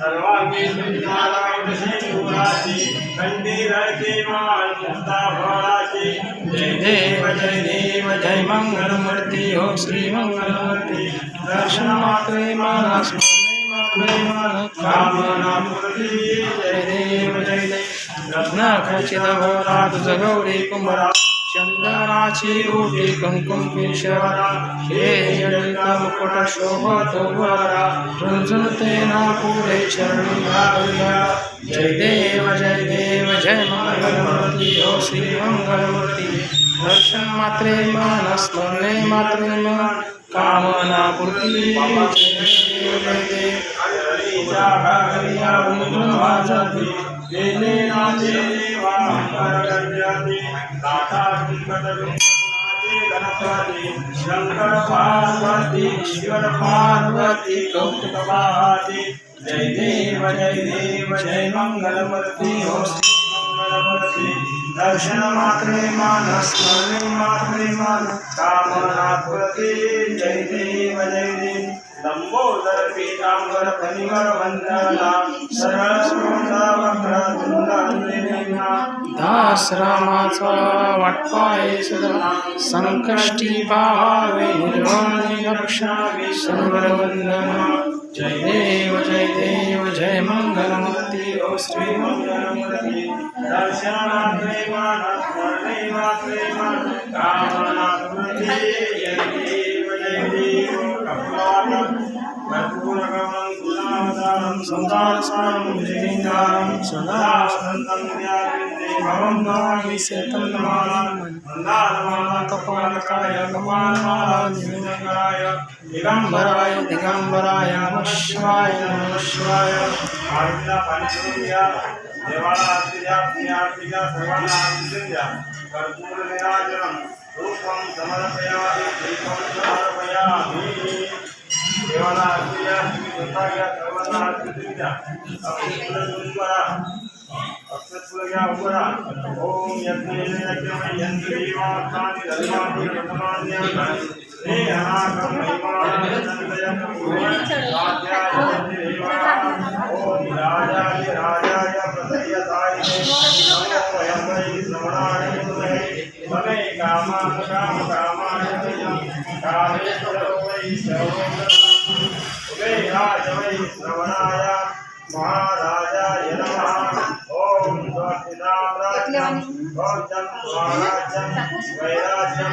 सर्वांगी कंदीरती मुक्ता फळाची जय देव जय देव जय मंगलमूर्ती हो श्री मंगलमूर्ती दर्शन मात्रे मला कामना मूर्ती जय देव जय देव रत्न खचित भरा तुझ गौरी कुंभरा चंदनाची रोटी कुंकुम केशवरा हे जडित मुकुट शोभत वरा झुंझुनते ना पुढे चरणी घालूया जय देव जय देव जय मंगलमूर्ती हो श्री मंगलमूर्ती दर्शन मात्रे मन स्मरणे मात्रे मन कामना पूर्ती जय देव जय देव शंकर पार्वती ईश्वर पार्वती, कौतुक जय देव जय देव, जय मंगलमूर्ती, हो मंगलमूर्ती। दर्शन मात्रे मान स्मरणे मात्रे मान कामना पूर्ती पीतांबर फणिवर वंदना सरळ वक्र दास रामाचा वाटपाय सदा. संकष्टी पाहावे, निर्वाणी रक्षावे सुंदर वंदना. जय देव जय देव, जय मंगलमूर्ती. ओ श्री मंगलमूर्ती. दर्शनात्रे मान स्मरणे मात्रे मान कामना पूर्ती जय देव गुणावतारं संसारसारं जयीन्द्रां सदा शान्तं भवं नमामि। सेतन्मालां मन्दारमाला कपालकाय कपालमाला दिगम्बराय दिगम्बराय दिगम्बराय, नमः शिवाय नमः शिवाय। आरतीला पाणी करून घ्या देवाला आरती द्या पुण्य आरती द्या सर्वांना आरती द्या कर्पूर निराजनं रूपं समर्पयामि, दीपं समर्पयामि। देवाला आरती द्या तुम्ही स्वतः घ्या सर्वांना आरती द्या अक्षतफुलं घेऊन करा अक्षतफुलं घ्या उभरा ओम यज्ञेन यज्ञमय यंत्र देवार्थानि धर्माणि प्रथमान्यानि हे अनाकं महिमानन्दयं ओम राजाय राजाय प्रदयताय नमो वयं वै श्रवणाय मुनये ममे कामान् काम कामाय कामेश्वरो वै सर्वं श्रवणाय महाराजाय नमः ॐ स्वस्तिदां राज्यं महाराजं वैराज्यं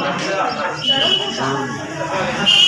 Thank you.